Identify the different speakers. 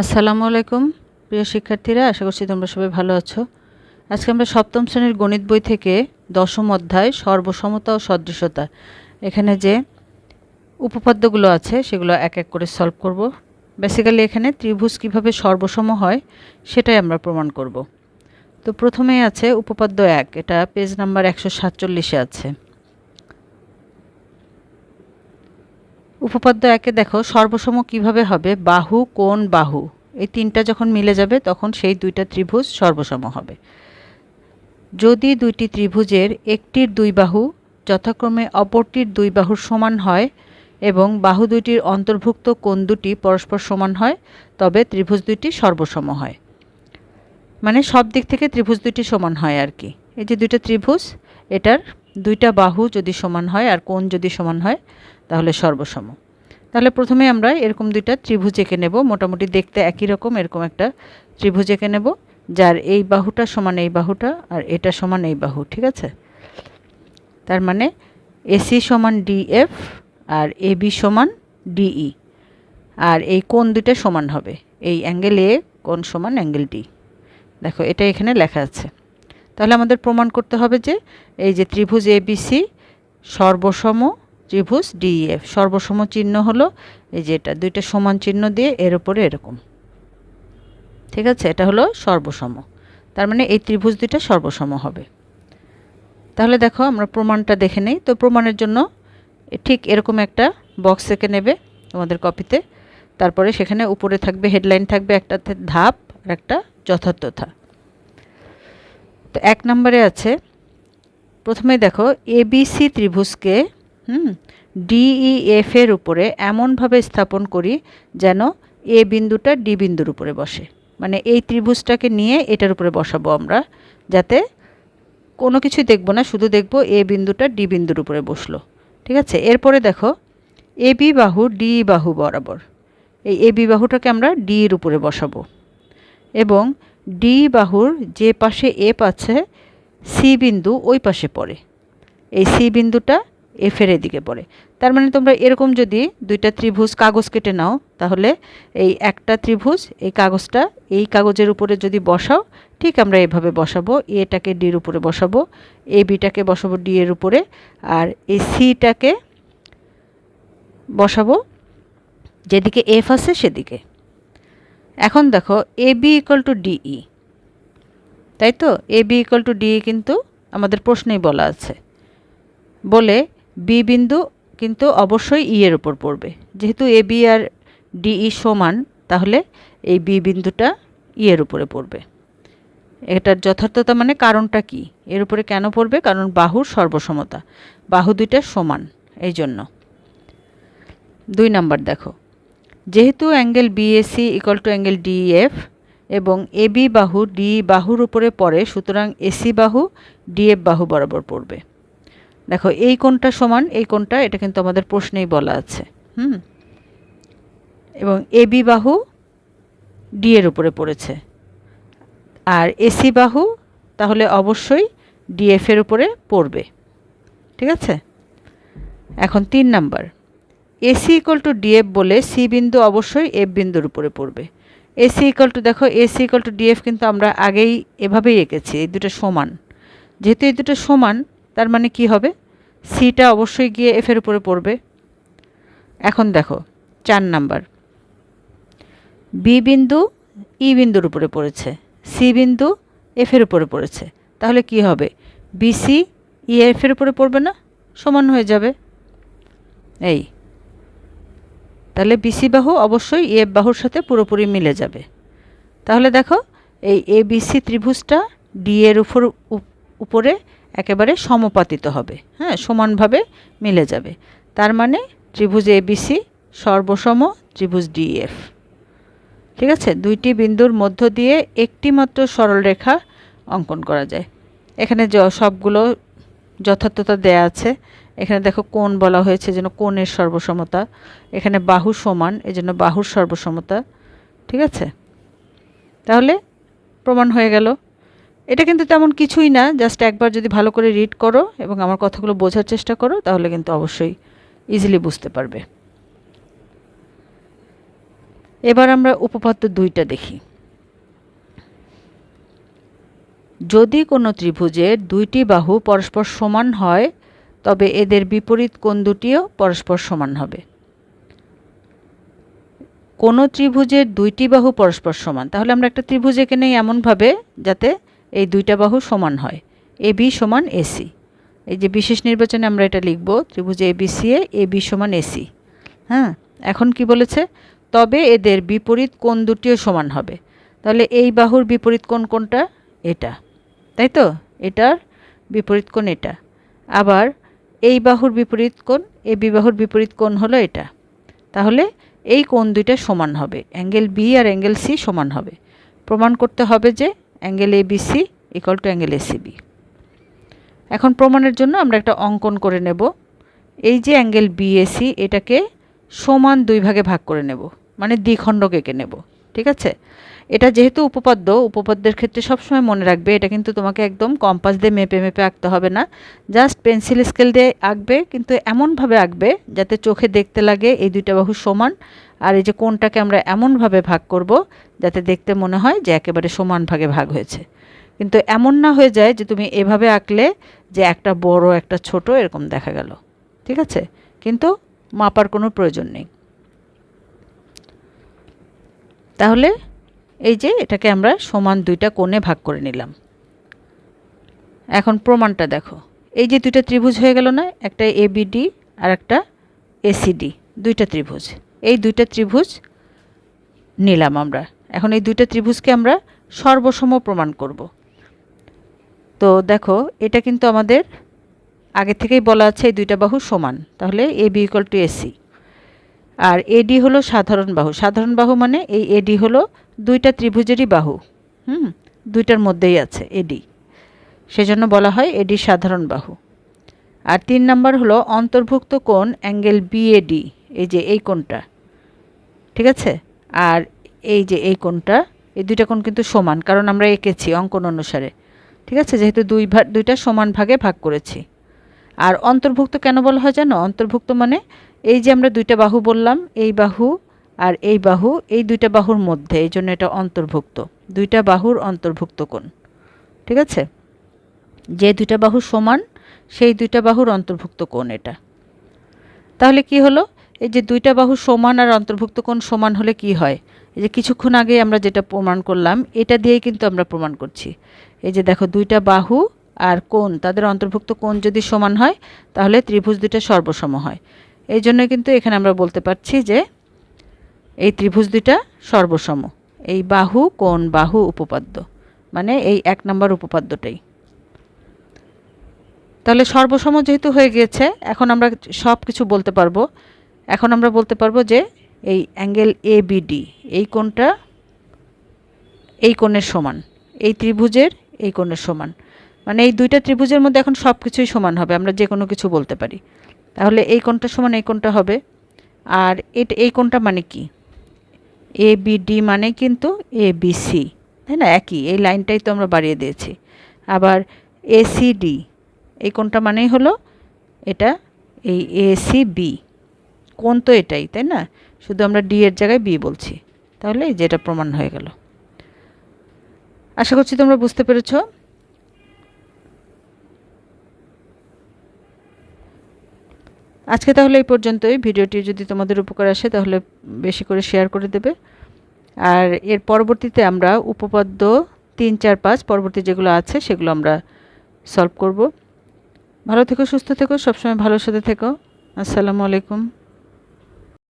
Speaker 1: আসসালামু আলাইকুম, প্রিয় শিক্ষার্থীরা, আশা করছি তোমরা সবাই ভালো আছো। আজকে আমরা সপ্তম শ্রেণির গণিত বই থেকে দশম অধ্যায়, সর্বসমতা ও সদৃশতা, এখানে যে উপপাদ্যগুলো আছে, সেগুলো এক এক করে সলভ করব। বেসিক্যালি এখানে ত্রিভুজ কীভাবে সর্বসম হয়, সেটাই আমরা প্রমাণ করব। তো প্রথমেই আছে উপপাদ্য এক, এটা পেজ নাম্বার একশো সাতচল্লিশে আছে। উপপাদ্য একে দেখো, সর্বসম কীভাবে হবে? বাহু কোন বাহু। এই তিনটা যখন মিলে যাবে, তখন সেই দুইটা ত্রিভুজ সর্বসম হবে। যদি দুইটি ত্রিভুজের একটির দুই বাহু যথাক্রমে অপরটির দুই বাহুর সমান হয় এবং বাহু দুইটির অন্তর্ভুক্ত কোণ দুটি পরস্পর সমান হয়, তবে ত্রিভুজ দুইটি সর্বসম হয়। মানে সব দিক থেকে ত্রিভুজ দুইটি সমান হয় আর কি। এই যে দুইটা ত্রিভুজ, এটার দুইটা বাহু যদি সমান হয় আর কোণ যদি সমান হয় তাহলে সর্বসম। তাহলে প্রথমে আমরা এরকম দুইটা ত্রিভুজ এঁকে নেব। মোটামুটি দেখতে একই রকম, এরকম একটা ত্রিভুজ এঁকে নেব, যার এই বাহুটা সমান এই বাহুটা আর এটা সমান এই বাহু, ঠিক আছে? তার মানে এসি সমান ডিএফ আর এবি সমান ডিই আর এই কোন দুইটা সমান হবে। এই অ্যাঙ্গেল এ কোন সমান অ্যাঙ্গেল ডি। দেখো, এটা এখানে লেখা আছে। তাহলে আমাদের প্রমাণ করতে হবে যে এই যে ত্রিভুজ এবিসি সর্বসম ত্রিভুজ ডিএফ সর্বসম চিহ্ন হলো এই যে এটা, দুইটা সমান চিহ্ন দিয়ে এর উপরে এরকম। ঠিক আছে? এটা হলো সর্বসম। তার মানে এই ত্রিভুজ দুইটা সর্বসম হবে। তাহলে দেখো, আমরা প্রমাণটা দেখে নেই। তো প্রমাণের জন্য ঠিক এরকম একটা বক্স এঁকে নেবে তোমাদের কপিতে তারপরে সেখানে উপরে থাকবে হেডলাইন থাকবে, একটা ধাপ, আর একটা যথার্থতা তো এক নম্বরে আছে, প্রথমে দেখো এবিসি ত্রিভুজকে হুম ডিইএফ এর উপরে এমনভাবে স্থাপন করি যেন এ বিন্দুটা ডি বিন্দুর উপরে বসে। মানে এই ত্রিভুজটাকে নিয়ে এটার উপরে বসাবো আমরা, যাতে কোনো কিছুই দেখব না, শুধু দেখব এ বিন্দুটা ডি বিন্দুর উপরে বসল। ঠিক আছে? এরপরে দেখো, এ বি বাহু ডি বাহু বরাবর। এই এ বি বাহুটাকে আমরা ডি এর উপরে বসাবো। এবং ডি বাহুর যে পাশে এফ আছে সি বিন্দু ওই পাশে পড়ে। এই সি বিন্দুটা এফের এদিকে পড়ে। তার মানে তোমরা এরকম যদি দুইটা ত্রিভুজ কাগজ কেটে নাও, তাহলে এই একটা ত্রিভুজ, এই কাগজটা এই কাগজের উপরে যদি বসাও, ঠিক আমরা এভাবে বসাবো, এটাকে ডির উপরে বসাবো, এ বিটাকে বসাবো ডি এর উপরে, আর এই সিটাকে বসাবো যেদিকে এফ আছে সেদিকে। এখন দেখো, A B equal to DE তাই তো? A B equal to DE কিন্তু আমাদের প্রশ্নেই বলা আছে। বলে বি বিন্দু কিন্তু অবশ্যই ই এর উপর পড়বে। যেহেতু এ বি আর ডিই সমান, তাহলে এই বি বিন্দুটা ই এর উপরে পড়বে। এটার যথার্থতা মানে কারণটা কি? এর উপরে কেন পড়বে? কারণ বাহুর সর্বসমতা। বাহু দুইটা সমান এই জন্য দুই নাম্বার দেখো। যেহেতু angle BAC equal to angle DF এবং এবি বাহু ডি বাহুর উপরে পড়ে, সুতরাং এসি বাহু ডিএফ বাহু বরাবর পড়বে। দেখো, এই কোণটা সমান, এই কোণটা, এটা কিন্তু আমাদের প্রশ্নেই বলা আছে। হুম? এবং এবি বাহু ডি এর উপরে পড়েছে। আর এসি বাহু তাহলে অবশ্যই ডিএফ এর উপরে পড়বে। ঠিক আছে? এখন তিন number. AC equal to DF বলে সি বিন্দু অবশ্যই এফ বিন্দুর উপরে পড়বে। এসি ইকুয়াল টু, দেখো এসি ইকুয়াল টু ডিএফ কিন্তু আমরা আগেই এভাবেই এঁকেছি, এই দুটো সমান। যেহেতু এই দুটো সমান তার মানে কি হবে? সিটা অবশ্যই গিয়ে এফের উপরে পড়বে। এখন দেখো, চার নাম্বার। বি বিন্দু ই বিন্দুর উপরে পড়েছে। সি বিন্দু এফের উপরে পড়েছে। তাহলে কি হবে? বিসি ই এফের উপরে পড়বে না? সমান হয়ে যাবে। এই। তাহলে বিসি বাহু অবশ্যই ই এফ বাহুর সাথে পুরোপুরি মিলে যাবে। তাহলে দেখো, এই এ ত্রিভুজটা ডি এর উপর উপরে একেবারে সমপাতিত হবে। হ্যাঁ সমানভাবে মিলে যাবে। তার মানে ত্রিভুজ এবিসি সর্বসম ত্রিভুজ ডিএফ ঠিক আছে? দুইটি বিন্দুর মধ্য দিয়ে একটি মাত্র সরলরেখা অঙ্কন করা যায়। এখানে য, সবগুলো যথার্থতা দেয়া আছে। এখানে দেখো কোণ বলা হয়েছে যেন কোণের সর্বসমতা। এখানে বাহু সমান, এজন্য বাহুর সর্বসমতা। ঠিক আছে? তাহলে প্রমাণ হয়ে গেল। এটা কিন্তু তেমন কিছুই না জাস্ট একবার যদি ভালো করে রিড করো এবং আমার কথাগুলো বোঝার চেষ্টা করো, তাহলে কিন্তু অবশ্যই ইজিলি বুঝতে পারবে। এবার আমরা উপপাদ্য দুইটা দেখি। যদি কোনো ত্রিভুজের দুইটি বাহু পরস্পর সমান হয়, তবে এদের বিপরীত কোণ দুটিও পরস্পর সমান হবে। কোনো ত্রিভুজের দুইটি বাহু পরস্পর সমান, তাহলে আমরা একটা ত্রিভুজ এঁকে নেই এমনভাবে, যাতে এই দুইটা বাহু সমান হয়, এ বি সমান এসি এই যে বিশেষ নির্বাচনে আমরা এটা লিখব, ত্রিভুজ A B C A B সমান এসি হ্যাঁ? এখন কি বলেছে? তবে এদের বিপরীত কোণ দুটিও সমান হবে। তাহলে এই বাহুর বিপরীত কোণ কোনটা? এটা। তাই তো? এটার বিপরীত কোণ এটা। আবার এই বাহুর বিপরীত কোণ এই বিবাহুর বিপরীত কোণ হলো এটা। তাহলে এই কোণ দুইটা সমান হবে। অ্যাঙ্গেল বি আর অ্যাঙ্গেল সি সমান হবে। প্রমাণ করতে হবে যে angle ABC equal to angle ACB এখন প্রমাণের জন্য আমরা একটা অঙ্কন করে নেব। এই যে অ্যাঙ্গেল বিএসি এটাকে সমান দুই ভাগে ভাগ করে নেব। মানে দ্বিখণ্ডক এঁকে নেব। ঠিক আছে? এটা যেহেতু উপপাদ্য, উপপাদ্যের ক্ষেত্রে সবসময় মনে রাখবে, এটা কিন্তু তোমাকে একদম কম্পাস দিয়ে মেপে মেপে আঁকতে হবে না। জাস্ট পেন্সিল স্কেল দিয়ে আঁকবে, কিন্তু এমনভাবে আঁকবে যাতে চোখে দেখতে লাগে এই দুইটা বাহু সমান, আর এই যে কোনটাকে আমরা এমনভাবে ভাগ করব যাতে দেখতে মনে হয় যে একেবারে সমান ভাগে ভাগ হয়েছে। কিন্তু এমন না হয়ে যায় যে তুমি এভাবে আঁকলে যে একটা বড়, একটা ছোট, এরকম দেখা গেল। ঠিক আছে? কিন্তু মাপার কোনো প্রয়োজন নেই। তাহলে এই যে এটাকে আমরা সমান দুইটা কোণে ভাগ করে নিলাম। এখন প্রমাণটা দেখো। এই যে দুইটা ত্রিভুজ হয়ে গেল না, একটা এবিডি আর একটা এসিডি দুইটা ত্রিভুজ। এই দুইটা ত্রিভুজ নিলাম আমরা। এখন এই দুইটা ত্রিভুজকে আমরা সর্বসম প্রমাণ করব। তো দেখো, এটা কিন্তু আমাদের আগে থেকেই বলা আছে এই দুইটা বাহু সমান। তাহলে A B equal to AC R AD হলো সাধারণ বাহু। সাধারণ বাহু মানে এই এডি হলো দুইটা ত্রিভুজেরই বাহু। হুম? দুইটার মধ্যেই আছে এডি সেজন্য বলা হয় এডি সাধারণ বাহু। আর তিন নাম্বার হলো অন্তর্ভুক্ত কোণ অ্যাঙ্গেল বিএডি এই যে এই কোণটা। ঠিক আছে? আর এই যে এই কোণটা, এই দুইটা কোণ কিন্তু সমান, কারণ আমরা এঁকেছি অঙ্কন অনুসারে। ঠিক আছে? যেহেতু দুই ভাগ দুইটা সমান ভাগে ভাগ করেছি। আর অন্তর্ভুক্ত কেন বলা হয় জানো? অন্তর্ভুক্ত মানে এই যে আমরা দুইটা বাহু বললাম, এই বাহু আর এই বাহু, এই দুইটা বাহুর মধ্যে, এই জন্য এটা অন্তর্ভুক্ত। দুইটা বাহুর অন্তর্ভুক্ত কোণ। ঠিক আছে? যে দুইটা বাহু সমান, সেই দুইটা বাহুর অন্তর্ভুক্ত কোণ এটা। তাহলে কি হলো? এই যে দুইটা বাহু সমান আর অন্তর্ভুক্ত কোণ সমান হলে কি হয়? এই যে কিছুক্ষণ আগে আমরা যেটা প্রমাণ করলাম, এটা দিয়েই কিন্তু আমরা প্রমাণ করছি। এই যে দেখো, দুইটা বাহু আর কোণ, তাদের অন্তর্ভুক্ত কোণ যদি সমান হয়, তাহলে ত্রিভুজ দুইটা সর্বসম হয়। এই জন্য কিন্তু এখানে আমরা বলতে পারছি যে এই ত্রিভুজ দুইটা সর্বসম। এই বাহু কোন বাহু, উপপাদ্য। মানে এই এক নম্বর উপপাদ্যটাই। তাহলে সর্বসম যেহেতু হয়ে গিয়েছে, এখন আমরা সব কিছু বলতে পারব। এখন আমরা বলতে পারব যে এই অ্যাঙ্গেল এ বিডি এই কোণটা এই কোণের সমান। এই ত্রিভুজের এই কোণের সমান। মানে এই দুইটা ত্রিভুজের মধ্যে এখন সব কিছুই সমান হবে, আমরা যে কোনো কিছু বলতে পারি। তাহলে এই কোণটা সমান এই কোণটা হবে। আর এটা, এই কোণটা মানে কি? এ বি ডি মানে কিন্তু এ বি সি তাই না? একই। এই লাইনটাই তো আমরা বাড়িয়ে দিয়েছি। আবার এ সি ডি এই কোণটা মানেই হলো এটা এই এ সি বি কোণ তো এটাই, তাই না? শুধু আমরা ডি এর জায়গায় বি বলছি। তাহলে যেটা প্রমাণ হয়ে গেল। আশা করছি তোমরা বুঝতে পেরেছ। আজকে তাহলে এই পর্যন্তই। ভিডিওটি যদি তোমাদের উপকার আসে, তাহলে বেশি করে শেয়ার করে দেবে। আর এর পরবর্তীতে আমরা উপপাদ্য তিন, চার, পাঁচ পরবর্তী যেগুলো আছে, সেগুলো আমরা সলভ করব। ভালো থেকো, সুস্থ থেকো, সবসময় ভালোর সাথে থেকো। আসসালামু আলাইকুম।